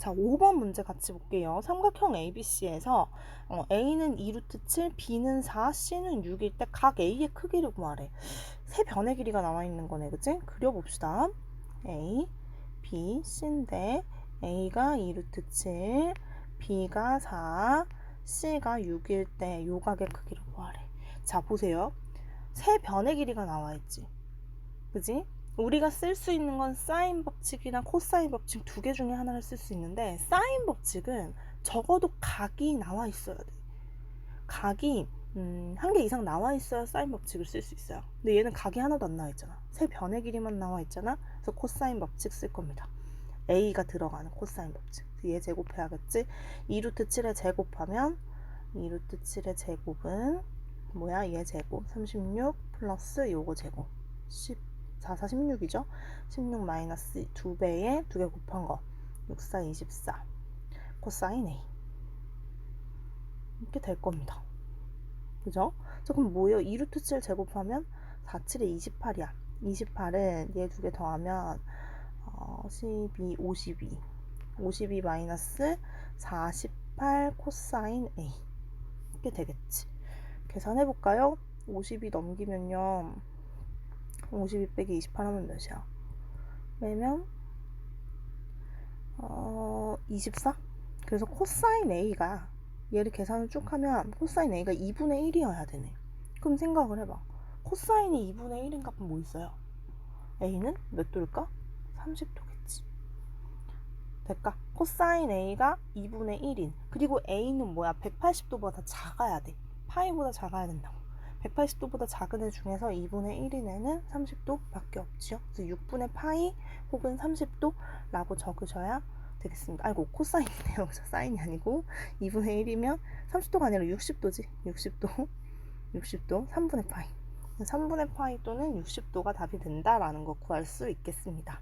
자, 5번 문제 같이 볼게요. 삼각형 ABC에서 어, A는 2루트 7, B는 4, C는 6일 때 각 A의 크기를 구하래. 세 변의 길이가 나와 있는 거네, 그치? 그려봅시다. A, B, C인데 A가 2루트 7, B가 4, C가 6일 때 요각의 크기를 구하래. 자, 보세요. 세 변의 길이가 나와 있지. 그지? 우리가 쓸 수 있는 건 사인 법칙이나 코사인 법칙 두 개 중에 하나를 쓸 수 있는데 사인 법칙은 적어도 각이 나와 있어야 돼. 각이 음, 한 개 이상 나와 있어야 사인 법칙을 쓸 수 있어요. 근데 얘는 각이 하나도 안 나와 있잖아. 세 변의 길이만 나와 있잖아. 그래서 코사인 법칙 쓸 겁니다. a가 들어가는 코사인 법칙. 얘 제곱해야겠지? 2루트 7에 제곱하면 2루트 7의 제곱은 뭐야? 얘 제곱 36 플러스 요거 제곱 10 4, 4, 16이죠? 16 마이너스 2배에 2개 곱한 거. 6, 4, 24 코사인 A. 이렇게 될 겁니다. 그죠? 자 그럼 뭐예요? 2루트 7 제곱하면 4, 7에 28이야. 28은 얘 두 개 더하면 어, 12, 52 52 마이너스 48 코사인 A. 이렇게 되겠지. 계산해 볼까요? 52 넘기면요 52 빼기 28 하면 몇이야? 빼면 어, 24? 그래서 코사인 A가 얘를 계산을 쭉 하면 코사인 A가 2분의 1이어야 되네. 그럼 생각을 해봐. 코사인이 2분의 1인 값은 뭐 있어요? A는 몇 도일까? 30도겠지. 될까? 코사인 A가 2분의 1인. 그리고 A는 뭐야? 180도보다 작아야 돼. 파이보다 작아야 된다고. 180도보다 작은 애 중에서 2분의 1인 애는 30도밖에 없지요. 그래서 6분의 파이 혹은 30도라고 적으셔야 되겠습니다. 아이고 코사인이네요. 사인이 아니고 2분의 1이면 30도가 아니라 60도지. 60도, 60도, 3분의 파이. 3분의 파이 또는 60도가 답이 된다라는 거 구할 수 있겠습니다.